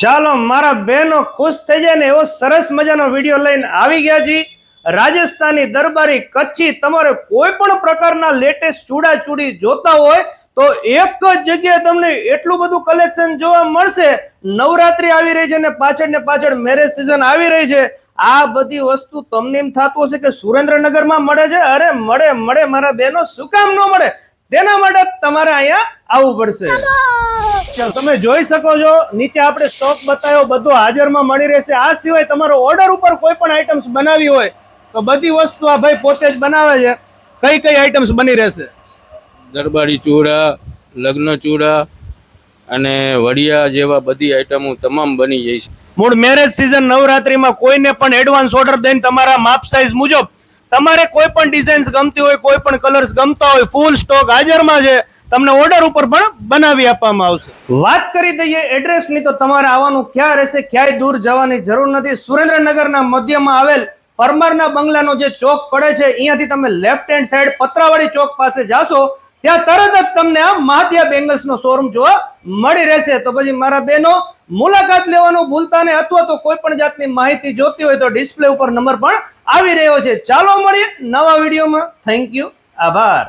ચાલો મારા બહેનો ખુશ થઈ જાય ને એવો સરસ મજાનો વીડિયો લઈને આવી ગયા છે રાજસ્થાની દરબારી કચ્છી તમારે કોઈ પણ પ્રકારના લેટેસ્ટ ચૂડાચૂડી જોતા હોય તો એક જ જગ્યાએ તમને એટલું બધું કલેક્શન જોવા મળશે. નવરાત્રી આવી રહી છે ને પાછળ ને પાછળ મેરેજ સિઝન આવી રહી છે. આ બધી વસ્તુ તમને એમ થતું હશે કે સુરેન્દ્રનગરમાં મળે છે? અરે મળે મળે મારા બહેનો, શું કામ ન મળે? તેના માટે તમારે અહીંયા આવવું પડશે. તમે જોઈ શકો છો નીચે આપણે સ્ટોક બતાવ્યો બધો હાજરમાં મળી રહેશે. આ સિવાય તમારો ઓર્ડર ઉપર કોઈ પણ આઈટમ્સ બનાવી હોય તો બધી વસ્તુ આ ભાઈ પોતે જ બનાવે છે. કઈ કઈ આઈટમ્સ બની રહેશે? દરબારી ચૂડા લગ્ન ચૂડા અને વડિયા જેવા બધી આઈટમો તમામ બની જાય છે. મૂળ મેરેજ સિઝન નવરાત્રીમાં કોઈને પણ એડવાન્સ ઓર્ડર દઈને તમારા માપ સાઈઝ મુજબ તમારે કોઈ પણ ડિઝાઇન્સ ગમતી હોય, કોઈ પણ કલર્સ ગમતા હોય ફૂલ સ્ટોક હાજરમાં છે, તમને ઓર્ડર ઉપર પણ બનાવી આપવામાં આવશે. વાત કરી દઈએ એડ્રેસની તો તમારે આવવાનું ક્યાં રહેશે, ક્યાંય દૂર જવાની જરૂર નથી. સુરેન્દ્રનગરના મધ્યમાં આવેલ પરમારના બંગલાનો જે ચોક પડે છે, અહીંયાથી તમે લેફ્ટ હેન્ડ સાઈડ પત્રાવાળી ચોક પાસે જાશો ત્યાં તરત જ તમને આ મહાદિયા બેંગલ્સ નો શોરૂમ જોવા મળી રહેશે. તો પછી મારા બહેનો, મુલાકાત લેવાનું ભૂલતા ને અથવા તો કોઈ પણ જાતની માહિતી જોતી હોય તો ડિસ્પ્લે ઉપર નંબર પણ આવી રહ્યો છે. ચાલો મળીએ નવા વિડીયોમાં. થેન્ક યુ આભાર.